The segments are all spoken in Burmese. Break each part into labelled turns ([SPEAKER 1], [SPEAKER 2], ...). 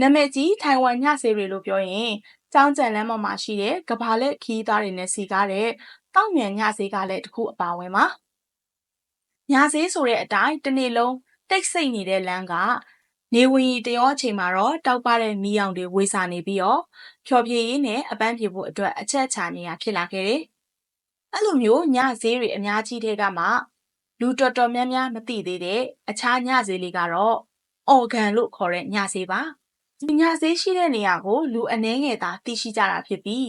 [SPEAKER 1] နာမည်ကြီးထိုင်ဝမ်ညဆေးတွေလို့ပြောရင်ကျောင်းကျန်လမ်းပေါ်မှာရှိတဲ့ကဘာလက်ခီးသားတွေနဲ့စီကားတဲ့တောက်မြန်ညဆေးကလည်းတစ်ခုအပါဝင်ပါညဆေးဆိုတဲ့အတိုင်းတစ်နေ့လုံးတိတ်ဆိတ်နေတဲ့လမ်းကနေဝင်ရီတရောအချိန်မှာတော့တောက်ပတဲ့မီးရောင်တွေဝေစာနေပြီးတော့ဖြော်ဖြေရေးနဲ့အပန်းဖြေဖို့အတွက်အချက်ချာနေရဖြစ်လာခဲ့တယ်။အဲ့လိုမျိုးညဈေးတွေအများကြီးတဲ့ကမှလူတော်တော်များများမသိသေးတဲ့အခြားညဈေးလေးကတော့ organ လို့ခေါ်တဲ့ညဈေးပါ။ ဒီညဈေးရှိတဲ့နေရာကို လူအနှဲငယ်သာ သိရှိကြတာဖြစ်ပြီး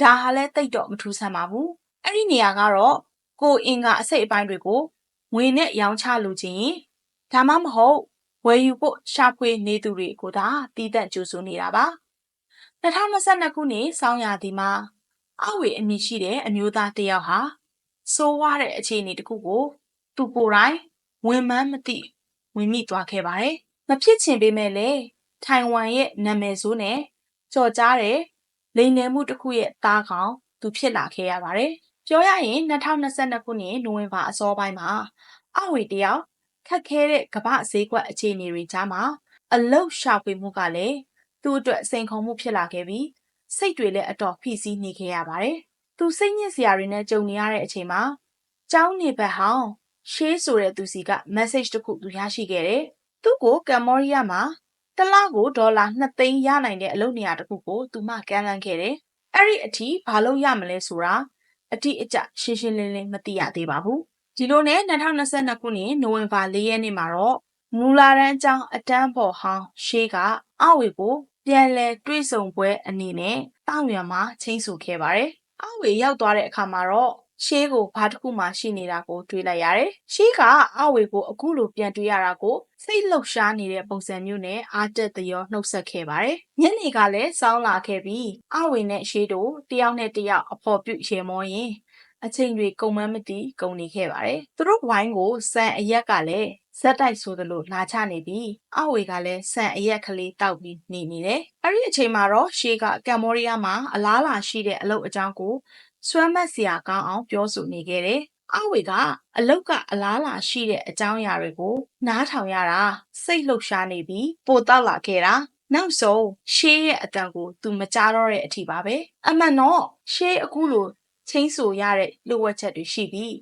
[SPEAKER 1] ဒါဟာလည်းတိတ်တော့ မထူးဆန်းပါဘူး။အဲ့ဒီနေရာကတော့ ကိုယ်အင်္ဂါအစိတ်အပိုင်းတွေကို ငွေနဲ့ရောင်းချလိုချင်ရင် ဒါမှမဟုတ် ဝယ်ယူဖို့ ရှာဖွေနေသူတွေကိုသာတည်တံ့ကြိုးဆိုနေတာပါ2022ခုနှစ် ဆောင်းရာသီမှာ အဝေအမည်ရှိတဲ့ အမျိုးသားတစ်ယောက်ဟာစိုးဝါတဲ့အခြေအနေတစ်ခုကို သူကိုယ်တိုင် ဝင်မှန်းမသိ ဝင်မိသွားခဲ့ပါတယ် မဖြစ်ချင်ပေမဲ့လည်း ထိုင်ဝမ်ရဲ့နာမည်ဆိုးနဲ့ကြော်ကြားတဲ့လိန်နယ်မှုတစ်ခုရဲ့သားကောင်သူဖြစ်လာခဲ့ရပါတယ်ပြောရရင်2022ခုနှစ်နိုဝင်ဘာအစောပိုင်းမှာအဝေတယောက်ခက်ခဲတဲ့ကမ္ဘာဈေးကွက်အခြေအနေတွေကြားမှာအလုတ်ရှာဖွေမှုကလည်းသူ့အတွက်စိန်ခေါ်မှုဖြစ်လာခဲ့ပြီးစိတ်တွေလည်းအတော်ဖိစီးနေခဲ့ရပါတယ်။သူစိတ်ညစ်စရာတွေနဲ့ကြုံနေရတဲ့အချိန်မှာကျောင်းနေဘက်ဟောင်းရှေးဆိုတဲ့သူစီက message တစ်ခုသူရရှိခဲ့တယ်။သူ့ကိုကမ်ဘောဒီးယားမှာ တစ်လကိုဒေါ်လာ2သိန်းရနိုင်တဲ့အလုပ်နေရာတစ်ခုကိုသူမှကမ်းလှမ်းခဲ့တယ်။အဲ့ဒီအထိဘာလို့ရမလဲဆိုတာအတိအကျရှင်းရှင်းလင်းလင်းမသိရသေးပါဘူး။ဒီလိုနဲ့2022ခုနှစ်နိုဝင်ဘာ4ရက်နေ့မှာတော့မူလာရန်ကျောင်းအတန်းပေါ်ဟောင်းရှေးကအဝေကိုပြန်လည်တွေးဆုံပွဲအနေနဲ့တောင်ရံမှာချင်းဆိုခဲ့ပါတယ်။အဝေရောက်သွားတဲ့အခါမှာတော့ ရှေးကိုဘာတစ်ခုမှရှိနေတာကိုတွေးလိုက်ရတယ်။ရှေးကအဝေကိုအခုလိုပြန်တွေးရတာကိုစိတ်လှုပ်ရှားနေတဲ့ပုံစံမျိုးနဲ့အားတက်သရောနှုတ်ဆက်ခဲ့ပါတယ်။ညနေကလည်းစောင်းလာခဲ့ပြီးအဝေနဲ့ရှေးတို့တယောက်နဲ့တယောက်အဖော်ပြုရေမောရင်အချိန်တွေကုန်မှန်းမသိကုန်နေခဲ့ပါတယ်။သူတို့ဝိုင်းကိုစံအရက်ကလည်းဇက်တိုက်ဆိုသလိုလာချနေပြီးအဝေကလည်းစံအရက်ကလေးတောက်ပြီးနေနေတယ်။အဲ့ဒီအချိန်မှာတော့ရှေးကကမ်ဘောဒီးယားမှာအလားလာရှိတဲ့အလုပ်အကြောင်းကို စွမ်းမက်စရာကောင်းအောင်ပြောဆိုနေခဲ့တယ်။အဝေကအလုတ်ကအလားလာရှိတဲ့အကြောင်းအရာတွေကို နားထောင်ရတာစိတ်လှုပ်ရှားနေပြီးပိုတောက်လာခဲ့တာနောက်ဆုံးရှေးရဲ့အတန်ကိုသူမကြားတော့တဲ့အထိပါပဲအမှန်တော့ရှေးအခုလိုချင်းဆိုရတဲ့လိုဝက်ချက်တွေရှိပြီး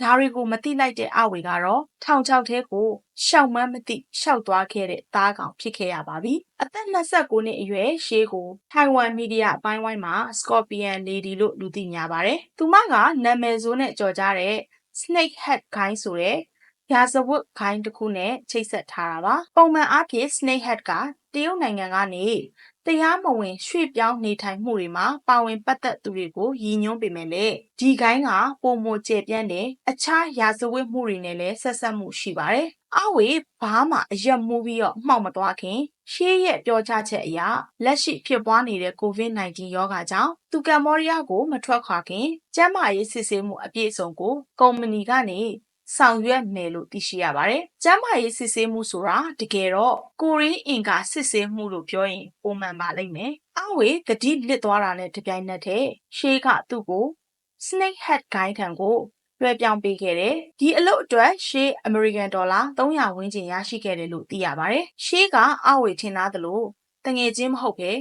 [SPEAKER 1] ဒါတွေကိုမတိလိုက်တဲ့အဝေကတော့ထောင်ချောက်သေးကိုရှောက်မှန်းမသိရှောက်သွားခဲ့တဲ့သားကောင်ဖြစ်ခဲ့ရပါပြီ။အသက်29နှစ်အရွယ်ရှေးကိုထိုင်ဝမ်မီဒီယာအပိုင်းဝိုင်းမှာ Scorpion Lady လို့လူသိများပါတယ်။သူမကနာမည်ဆိုးနဲ့ကြော်ကြားတဲ့ Snake Head Guy ဆိုတဲ့ရာဇဝတ်ခိုင်းတစ်ခုနဲ့ချိတ်ဆက်ထားတာပါ။ပုံမှန်အားဖြင့် Snake Head က တရုတ်နိုင်ငံကနေ တရားမဝင် ရွှေ့ပြောင်းနေထိုင်မှုတွေမှာ ပါဝင်ပတ်သက်သူတွေကို ရည်ညွှန်းပေမဲ့လည်း ဒီဂိုင်းကပုံမကျပြန့်တဲ့ အခြားရာဇဝတ်မှုတွေနဲ့လည်း ဆက်ဆက်မှုရှိပါတယ်။အဝေ ဘာမှအရက်မှုပြီးတော့ မှောက်မသွားခင် ရှေးရဲ့ပြောကြားချက်အရ လက်ရှိဖြစ်ပွားနေတဲ့ COVID-19 ရောဂါကြောင့် သူ ကမ်ဘောဒီးယားကို မထွက်ခွာခင် ကျန်းမာရေးစစ်ဆေးမှု အပြည့်အစုံကို ကုမ္ပဏီကနေ ဆောင်ရွက်မယ်လို့သိရှိရပါတယ်။ကျန်းမာရေးစစ်ဆေးမှုဆိုတာတကယ်တော့ကိုရင်းအင်ကာစစ်ဆေးမှုလို့ပြောရင်ပုံမှန်ပါလိမ့်မယ်။အဝေဂတိလစ်သွားတာနဲ့တပြိုင်နက်တည်းရှေးကသူ့ကို Snake Head Guy ထံကိုလွှဲပြောင်းပေးခဲ့တယ်။ဒီအလုပ်အတွက်ရှေးအမေရိကန်ဒေါ်လာ300ဝန်းကျင်ရရှိခဲ့တယ်လို့သိရပါတယ်။ရှေးကအဝေထင်သားသလိုတငယ်ချင်းမဟုတ်ပဲ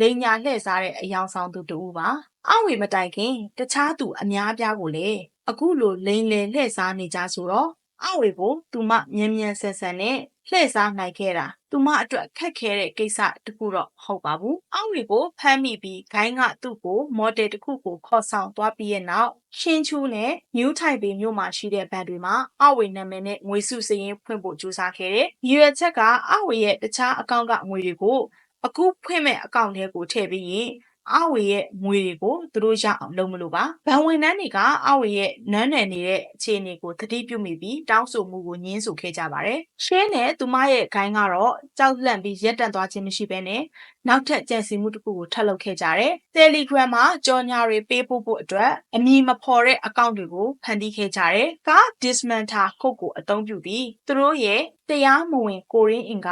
[SPEAKER 1] လိန်ညာလှည့်စားတဲ့အယောင်ဆောင်သူတူပါ။အဝေမတိုင်ခင်တခြားသူအများပြားကိုလည်း အခုလိုလိန်လည်လှည့်စားနေကြဆိုတော့အဝေကိုသူမမြန်မြန်ဆန်ဆန်နဲ့လှည့်စားနိုင်ခဲ့တာသူမအတွက်ခက်ခဲတဲ့ကိစ္စတခုတော့မဟုတ်ပါဘူးအဝေကိုဖမ်းမိပြီးဂိုင်းကသူ့ကိုမော်ဒယ်တစ်ခုကိုခေါ်ဆောင်သွားပြီးရဲ့နောက်ရှင်းချူးနဲ့နယူးထိုင်ပေမြို့မှာရှိတဲ့ဘဏ်တွေမှာအဝေနာမည်နဲ့ငွေစုစရင်းဖွင့်ဖို့ကြိုးစားခဲ့တယ်။ရွေချက်ကအဝေရဲ့တခြားအကောင့်ကငွေတွေကိုအခုဖွင့်မဲ့အကောင့်ထဲကိုထည့်ပြီးရင် အဝေရဲ့ငွေတွေကိုသူတို့ရအောင်လုပ်မလို့ပါဘဏ်ဝန်ထမ်းတွေကအဝေရဲ့နန်းနယ်နေတဲ့အခြေအနေကိုသတိပြုမိပြီးတောင်းဆိုမှုကိုညှင်းဆိုခဲ့ကြပါတယ်ရှင်းနဲ့သူမရဲ့ဂိုင်းကတော့ကြောက်လန့်ပြီးရက်တန့်သွားခြင်းမရှိဘဲနဲ့ နောက်ထပ်ကြံစီမှုတစ်ခုကိုထပ်လုပ်ခဲ့ကြတယ် Telegram မှာကြော်ညာတွေပေးပို့ဖို့အတွက်အမည်မဖော်တဲ့အကောင့်တွေကိုဖန်တီးခဲ့ကြတယ် က Dismantle ခုတ်ကိုအသုံးပြုပြီးသူတို့ရဲ့တရားမဝင်ကိုရင်းအင်က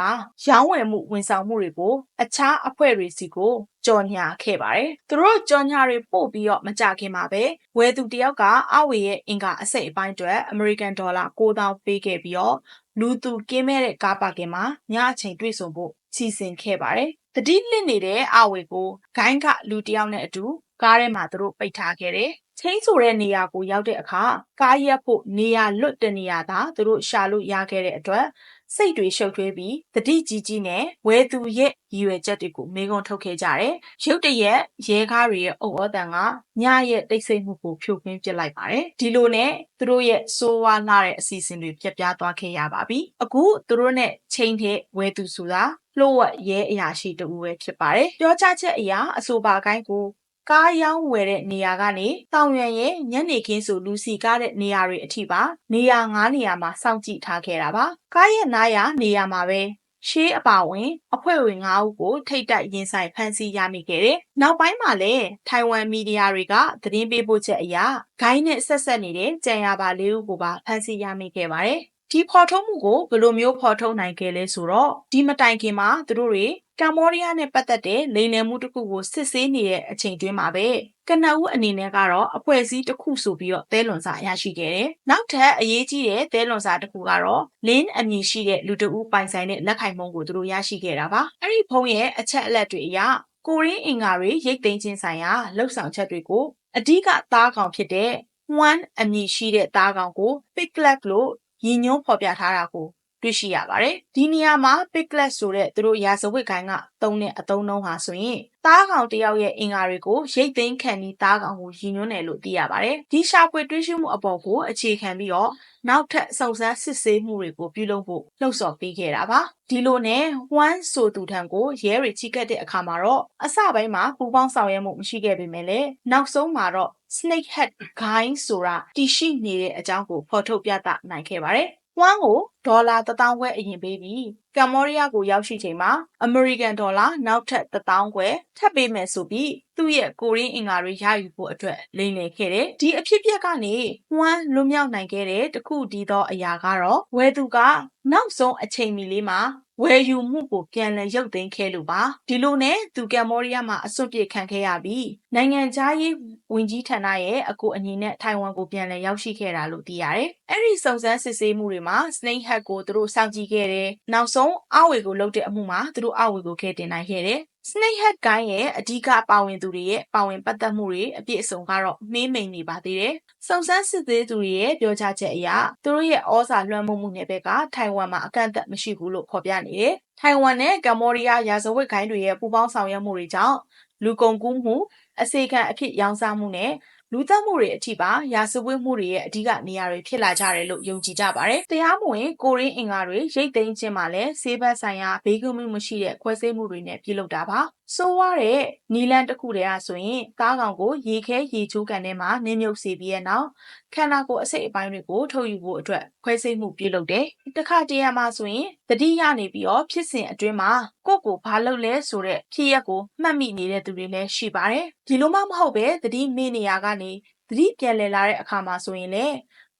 [SPEAKER 1] ရောင်းဝယ်မှုဝန်ဆောင်မှုတွေကို အခြားအဖွဲ့တွေစီကိုကြော်ညာခဲ့ပါတယ်။သူတို့ကြော်ညာတွေပို့ပြီးတော့မကြခင်မှာပဲဝယ်သူတယောက်ကအဝေရဲ့အင်ကအစိတ်အပိုင်းအတွက်အမေရိကန်ဒေါ်လာ9000ပေးခဲ့ပြီးတော့လူသူကင်းမဲ့တဲ့ကားပါကင်မှာညအချိန်တွေ့ဆုံဖို့စီစဉ်ခဲ့ပါတယ် တတိလစ်နေတဲ့အဝေကိုဂိုင်းကလူတစ်ယောက်နဲ့အတူကားထဲမှာသူတို့ပိတ်ထားခဲ့တယ်။ချင်းဆိုတဲ့နေရာကိုရောက်တဲ့အခါကားရက်ဖို့နေရာလွတ်တဲ့နေရာသာသူတို့ရှာလို့ရခဲ့တဲ့အတွက် စိတ်တွေရှုပ်ထွေးပြီးတတိကြီးကြီးနဲ့ဝဲသူရဲ့ရည်ရွယ်ချက်တွေကိုမေးခွန်းထုတ်ခဲ့ကြတယ်။ရုတ်တရက်ရဲကားတွေရဲ့အုပ်အော်တန်ကညရဲ့တိတ်ဆိတ်မှုကိုဖြိုခွင်းပစ်လိုက်ပါတယ်။ဒီလိုနဲ့သူတို့ရဲ့စိုးဝါးလာတဲ့အစီအစဉ်တွေပြတ်ပြားသွားခဲ့ရပါပြီ။အခုသူတို့နဲ့ချိန်တဲ့ဝဲသူဆိုတာလှုပ်ဝက်ရဲအရာရှိတူပဲဖြစ်ပါတယ်။ပြောကြားချက်အရာအဆိုပါကိုင်းကို ကားရောင်းဝယ်တဲ့နေရာကနေတောင်ရွံရဲ့ညနေခင်းဆိုလူစီကားတဲ့နေရာတွေအထိပါနေရာ၅နေရာမှာစောင့်ကြည့်ထားခဲ့တာပါကားရဲ့နားရနေရာမှာပဲရှေးအပါဝင်အဖွဲ့ဝင်၅ဦးကိုထိတ်တိုက်ရင်ဆိုင်ဖမ်းဆီးရမိခဲ့တယ်။နောက်ပိုင်းမှာလည်းထိုင်ဝမ်မီဒီယာတွေကသတင်းပေးပို့ချက်အရဂိုင်းနဲ့ဆက်ဆက်နေတဲ့ကြံရပါလေးဦးကိုပါဖမ်းဆီးရမိခဲ့ပါတယ်။ ဒီဖော်ထုတ်မှုကိုဘယ်လိုမျိုးဖော်ထုတ်နိုင်ခဲ့လဲဆိုတော့ဒီမတိုင်ခင်မှာသူတို့တွေကမ္ဘောဒီးယားနဲ့ပတ်သက်တဲ့လိမ်လည်မှုတစ်ခုကိုစစ်ဆေးနေတဲ့အချိန်တွင်းမှာပဲကနအူးအနေနဲ့ကတော့အဖွဲ့အစည်းတစ်ခုဆိုပြီးတော့သဲလွန်စာရရှိခဲ့တယ်။နောက်ထပ်အရေးကြီးတဲ့သဲလွန်စာတစ်ခုကတော့လင်းအမည်ရှိတဲ့လူတအူးပိုင်ဆိုင်တဲ့လက်ခိုင်မုံကိုသူတို့ရရှိခဲ့တာပါ။အဲ့ဒီဖုန်းရဲ့အချက်အလက်တွေအရကိုရင်းအင်္ဂါတွေရိတ်သိမ်းခြင်းဆိုင်ရာလှုပ်ဆောင်ချက်တွေကိုအဓိကသားကောင်ဖြစ်တဲ့ one အမည်ရှိတဲ့သားကောင်ကို piglet လို့ ရည်ညွှန်းဖော်ပြထားတာကို တွေ့ရှိရပါတယ်။ဒီနေရာမှာ piglet ဆိုတဲ့သူတို့ရာဇဝတ်ကိုင်းကသုံးတဲ့အသုံးနှုန်းဟာဆိုရင်သားကောင်တယောက်ရဲ့အင်္ဂါတွေကိုရိတ်သိမ်းခံပြီးသားကောင်ကိုရည်ညွှန်းတယ်လို့သိရပါတယ်။ဒီရှာဖွေတွေ့ရှိမှုအပေါ်ကိုအခြေခံပြီးတော့နောက်ထပ်စုံစမ်းစစ်ဆေးမှုတွေကိုပြုလုပ်ဖို့လှုံ့ဆော်ပေးခဲ့တာပါ။ဒီလိုနဲ့ one ဆိုသူထံကိုရဲတွေချိကတ်တဲ့အခါမှာတော့အစပိုင်းမှာပူပေါင်းဆောင်ရွက်မှုမရှိခဲ့ပေမဲ့လည်းနောက်ဆုံးမှာတော့ snake head guy ဆိုတာတည်ရှိနေတဲ့အကြောင်းကိုဖော်ထုတ်ပြသနိုင်ခဲ့ပါတယ်။ ဝမ်ကိုဒေါ်လာ1000ခွဲအရင်ပေးပြီးကမ္ဘောဒီးယားကိုရောက်ရှိချိန်မှာအမေရိကန်ဒေါ်လာနောက်ထပ်1000ခွဲထပ်ပေးမယ်ဆိုပြီးသူ့ရဲ့ကိုရင်းအင်္ဂါတွေရယူဖို့အတွက်လိမ့်နေခဲ့တယ်ဒီအဖြစ်အပျက်ကနေဝမ်လွတ်မြောက်နိုင်ခဲ့တဲ့တခုတည်းသောအရာကတော့ဝဲသူကနောက်ဆုံးအချိန်မီလေးမှာဝယ်ယူမှုကိုပြန်လည်ရုပ်သိမ်းခဲ့လို့ပါဒီလိုနဲ့သူကမ်ဘောဒီးယားမှာအစွန့်ပစ်ခံခဲ့ရပြီးနိုင်ငံခြားရေးဝန်ကြီးဌာနရဲ့အကူအညီနဲ့ထိုင်ဝမ်ကိုပြန်လည်ရောက်ရှိခဲ့တာလို့သိရတယ်အဲ့ဒီစုံစမ်းစစ်ဆေးမှုတွေမှာ Snake Hat ကိုသူတို့စောင့်ကြည့်ခဲ့တယ်နောက်ဆုံးအဝေကိုလှုပ်တဲ့အမှုမှာသူတို့အဝေကိုခဲတင်နိုင်ခဲ့တယ် Snake Head ကိုင်းရဲ့ အဓိကပါဝင်သူတွေရဲ့ ပါဝင်ပတ်သက်မှုတွေအပြည့်အစုံကတော့မေးမိန်နေပါသေးတယ်။စုံစမ်းစစ်သေးသူတွေရဲ့ ပြောကြားချက်အရ သူတို့ရဲ့ဩဇာလွှမ်းမိုးမှုနယ်ဘက်က ထိုင်ဝမ်မှာ အကန့်အသတ်မရှိဘူးလို့ ဖော်ပြနေတယ်။ထိုင်ဝမ်နဲ့ ကမ္ဘောဒီးယား ရာဇဝတ်ဂိုင်းတွေရဲ့ ပူးပေါင်းဆောင်ရွက်မှုတွေကြောင့် လူကုန်ကူးမှု အစေခံအဖြစ်ရောင်းစားမှုနဲ့ လူသတ်မှုတွေအထိပါရာဇဝတ်မှုတွေရဲ့အဓိကနေရာတွေဖြစ်လာကြတယ်လို့ယုံကြည်ကြပါတယ်။တရားမဝင်ကိုရင်းအင်္ဂါတွေရိတ်သိမ်းခြင်းမှာလည်းဆေးဘက်ဆိုင်ရာဘေးကင်းမှုမရှိတဲ့ခွဲစိတ်မှုတွေနဲ့ပြုလုပ်တာပါ။ဆိုးဝါးတဲ့နီလန်တစ်ခုတည်းအားဆိုရင်ကားကောင်ကိုရေခဲရေချိုးကန်ထဲမှာနင်းမြုပ်စေပြီးတဲ့နောက်ခန္ဓာကိုယ်အစိတ်အပိုင်းတွေကိုထုတ်ယူဖို့အတွက်ခွဲစိတ်မှုပြုလုပ်တယ်။တစ်ခါတရံမှာဆိုရင်တတိယနေပြီးတော့ဖြစ်စဉ်အတွင်းမှာကိုယ့်ကိုဘာလုပ်လဲဆိုတဲ့ဖြစ်ရက်ကိုမှတ်မိနေတဲ့သူတွေလည်းရှိပါတယ်။ဒီလိုမှမဟုတ်ပဲတတိမေ့နေရကနေသတိပြန်လည်လာတဲ့အခါမှာဆိုရင်လည်း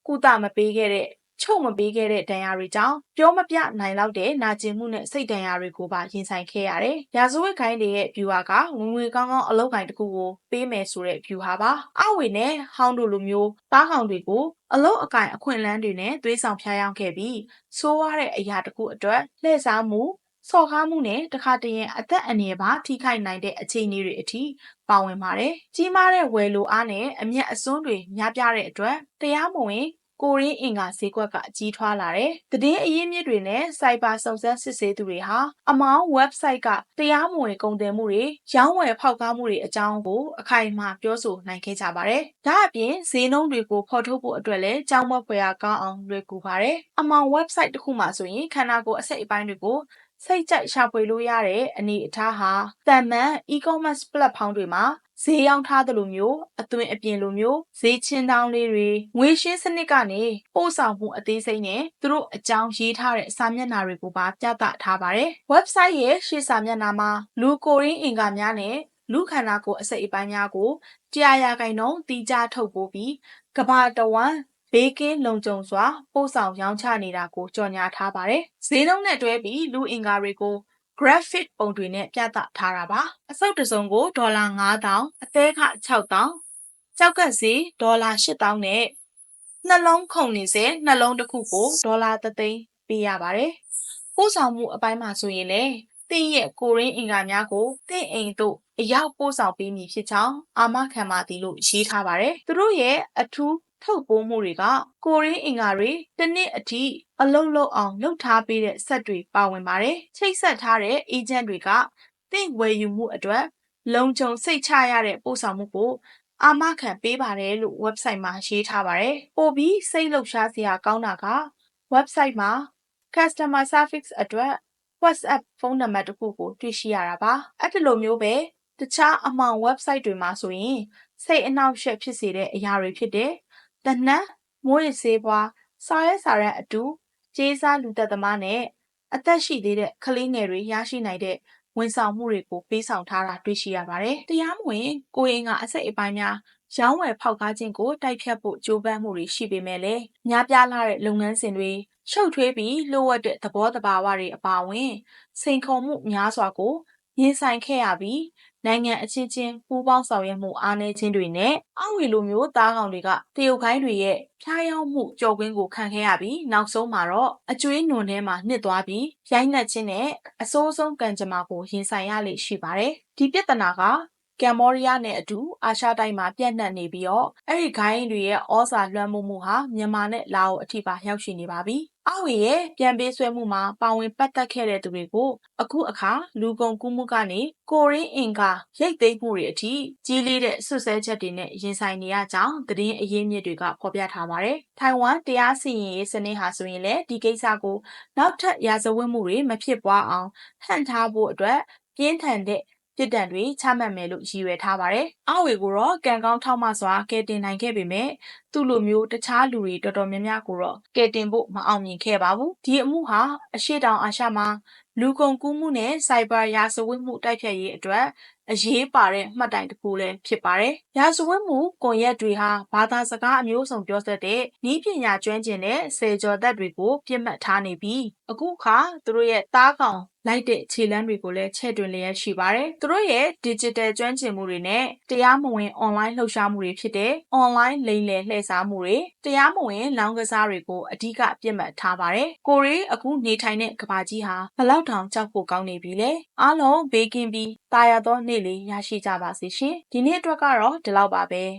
[SPEAKER 1] ကုသမပေးခဲ့တဲ့ ချုပ်မပေးခဲ့တဲ့ဒဏ်ရာတွေကြောင့်ပြောမပြနိုင်လောက်တဲ့နာကျင်မှုနဲ့စိတ်ဒဏ်ရာတွေကိုပါရင်ဆိုင်ခဲ့ရတယ်။ရာဇဝတ်ခိုင်းတွေရဲ့ view ကဝင်ဝင်ကောင်းကောင်းအလောက်ကိုင်းတစ်ခုကိုပေးမယ်ဆိုတဲ့ view ဟာပါ။အဝေနဲ့ဟောင်းတို့လိုမျိုးတားကောင်တွေကိုအလုတ်အကင်အခွင့်အလန်းတွေနဲ့သွေးဆောင်ဖျားယောင်းခဲ့ပြီးဆိုးဝါးတဲ့အရာတစ်ခုအတွက်လှည့်စားမှုစော်ကားမှုနဲ့တခါတရင်အသက်အန္တရာယ်ပါထိခိုက်နိုင်တဲ့အခြေအနေတွေအထိပါဝင်ပါတယ်။ကြီးမားတဲ့ဝယ်လိုအားနဲ့အမျက်အစွန်းတွေများပြားတဲ့အတွက်တရားမဝင် ကိုရင်းအင်္ဂါဈေးကွက်ကအကြီးထွားလာတယ်။တည်င်းအရင်းမြစ်တွေနဲ့စိုက်ဘာစုံစမ်းစစ်ဆေးသူတွေဟာအမောင်း website ကတရားမဝင်ကုန်သွယ်မှုတွေရောင်းဝယ်ဖောက်ကားမှုတွေအကြောင်းကိုအခိုင်အမာပြောဆိုနိုင်ခဲ့ကြပါတယ်။ဒါအပြင်ဈေးနှုန်းတွေကိုဖော်ထုတ်ဖို့အတွက်လည်းကြောင်းမဖွယ်ရာကောင်းအောင်လွယ်ကူပါတယ်။အမောင်း website တစ်ခုမှဆိုရင်ခန္ဓာကိုယ်အစိတ်အပိုင်းတွေကို စိတ်ကြိုက်ရှာဖွေလို့ရတဲ့အနေအထားဟာတန်မန် e-commerce platform တွေမှာဈေးရောင်းထားသလိုမျိုးအသွင်အပြင်လိုမျိုးဈေးချင်းတောင်းလေးတွေငွေရှင်းစနစ်ကနေပို့ဆောင်မှုအသေးစိတ်နဲ့သူတို့အကြောင်းရေးထားတဲ့စာမျက်နှာတွေကိုပါပြသထားပါတယ်။ website ရဲ့ရှေ့စာမျက်နှာမှာလူကိုရင်းအင်္ဂါများနဲ့လူခန္ဓာကိုယ်အစိတ်အပိုင်းများကိုတရားရဂိုင်နှုန်းတိကျထုတ်ပိုးပြီးကဘာတဝမ်း ဘေးကင်းလုံခြုံစွာ ပို့ဆောင်ရောင်းချနေတာကို ကြော်ညာထားပါတယ်။ဈေးနှုန်းနဲ့တွဲပြီး လူအင်္ဂါတွေကို graphic ပုံတွေနဲ့ပြသထားတာပါ။အစုပ်တစ်စုံကိုဒေါ်လာ9000အသေးခ6000ကြောက်ကက်စီဒေါ်လာ8000နဲ့နှလုံးခုန်နေစေနှလုံးတစ်ခုကိုဒေါ်လာ3သိန်းပေးရပါတယ်။ပို့ဆောင်မှုအပိုင်းမှာဆိုရင်လည်းတင့်ရဲ့ကိုရင်းအင်္ဂါများကိုတင့်အိမ်သို့အရောက်ပို့ဆောင်ပေးမည်ဖြစ်ကြောင်းအာမခံပါသည်လို့ရေးထားပါတယ်။သူတို့ရဲ့အထူး ထုတ်ပိုးမှုတွေက ကိုရင်းအင်္ဂါတွေတစ်နှစ်အထိအလုံးလုံးအောင် လုပ်ထားပေးတဲ့ဆက်တွေပါဝင်ပါတယ်။ချိတ်ဆက်ထားတဲ့အေဂျင့်တွေကတင့်ဝယ်ယူမှုအတွက် လုံခြုံစိတ်ချရတဲ့ပို့ဆောင်မှုကိုအာမခံပေးပါတယ်လို့ website မှာရေးထားပါတယ်။ပို့ပြီးစိတ်လှုပ်ရှားစရာကောင်းတာက website မှာ customer service အတွက် WhatsApp ဖုန်းနံပါတ်တစ်ခုကိုတွေ့ရှိရတာပါ။အဲ့ဒီလိုမျိုးပဲတခြားအမှောင် website တွေမှာဆိုရင်စိတ်အနှောက်အယှက်ဖြစ်စေတဲ့အရာတွေဖြစ်တဲ့ တနတ်မိုးရစေးပွားစာရဲစာရန်အတူကျေးစားလူသက်သမားနဲ့အသက်ရှိသေးတဲ့ကလေးငယ်တွေရရှိနိုင်တဲ့ဝန်ဆောင်မှုတွေကိုပေးဆောင်ထားတာတွေ့ရှိရပါတယ်။တရားမဝင်ကိုရင်ကအစိတ်အပိုင်းများရောင်းဝယ်ဖောက်ကားခြင်းကိုတိုက်ဖြတ်ဖို့ကြိုးပမ်းမှုတွေရှိပေမဲ့လည်းများပြားလာတဲ့လုပ်ငန်းစဉ်တွေရှုပ်ထွေးပြီးလိုအပ်တဲ့သဘောတဘာဝတွေအပါအဝင်စိန်ခေါ်မှုများစွာကို ရင်ဆိုင်ခဲ့ရပြီး နိုင်ငံအချင်းချင်း ပူးပေါင်းဆောင်ရွက်မှု အားနည်းခြင်းတွေနဲ့အဝေလိုမျိုးသားကောင်တွေက တရုတ်ခိုင်းတွေရဲ့ဖျားယောင်းမှုကြော်ကွင်းကို ခံခဲ့ရပြီး နောက်ဆုံးမှာတော့ အကျွေးနွန်ထဲမှာနှစ်သွားပြီး ရိုက်နှက်ခြင်းနဲ့ အဆိုးဆုံးကံကြမ္မာကို ရင်ဆိုင်ရလိမ့်ရှိပါတယ်။ဒီပြဿနာက ကမ်ဘောဒီးယားနဲ့အတူ အာရှတိုက်မှာ ပြန့်နှံ့နေပြီးတော့ အဲ့ဒီဂိုင်းတွေရဲ့ ဩဇာလွှမ်းမိုးမှုဟာ မြန်မာနဲ့ လာအိုအထိပါ ရောက်ရှိနေပါပြီ။ အဝေရဲ့ပြန်ပေးဆွဲမှုမှာပါဝင်ပတ်သက်ခဲ့တဲ့သူတွေကိုအခုအခါလူကုန်ကူးမှုကနေကိုရင်းအင်ကရိတ်သိမ်းမှုတွေအထိကြီးလေးတဲ့ဆွဆွဲချက်တွေနဲ့ရင်ဆိုင်နေရကြောင်းသတင်းအရင်းမြစ်တွေကဖော်ပြထားပါတယ်။ထိုင်ဝမ်တရားစီရင်ရေးစနစ်ဟာဆိုရင်လည်းဒီကိစ္စကိုနောက်ထပ်ရာဇဝတ်မှုတွေမဖြစ်ပွားအောင်ဟန့်ထားဖို့အတွက်ပြင်းထန်တဲ့ ပြစ်ဒဏ်တွေချမှတ်မယ်လို့ရည်ရွယ်ထားပါတယ်။အဝေကိုတော့ကံကောင်းထောက်မစွာကယ်တင်နိုင်ခဲ့ပေမဲ့သူ့လိုမျိုးတခြားလူတွေတော်တော်များများကိုတော့ကယ်တင်ဖို့မအောင်မြင်ခဲ့ပါဘူး။ဒီအမှုဟာအရှိတောင်အာရှမှာလူကုန်ကူးမှုနဲ့စိုက်ဘာရာဇဝတ်မှုတိုက်ဖျက်ရေးအတွက်အရေးပါတဲ့မှတ်တိုင်တစ်ခုလည်းဖြစ်ပါတယ်။ရာဇဝတ်မှုကွန်ရက်တွေဟာဘာသာစကားအမျိုးစုံပြောတတ်တဲ့ဤပညာကျွမ်းကျင်တဲ့စေကျော်သက်တွေကိုပြစ်မှတ်ထားနေပြီးအခုခါသူတို့ရဲ့တားကောင် လိုက်တဲ့ခြေလမ်းတွေကိုလည်းချဲ့တွင်လျက်ရှိပါတယ်။သူတို့ရဲ့ digital ကျွမ်းကျင်မှုတွေနဲ့တရားမဝင် online လှုပ်ရှားမှုတွေဖြစ်တဲ့ online လိမ်လည်လှည့်စားမှုတွေတရားမဝင် လောင်းကစားတွေကိုအဓိကပြစ်မှတ်ထားပါတယ်။ကိုရီအခုနေထိုင်တဲ့ကဘာကြီးဟာဘလောက်တောင်ကြောက်ဖို့ကောင်းနေပြီလဲ။အားလုံးဘေးကင်းပြီးတာယာသောနေ့လေးရရှိကြပါစေရှင်။ဒီနေ့အတွက်ကတော့ဒီလောက်ပါပဲ။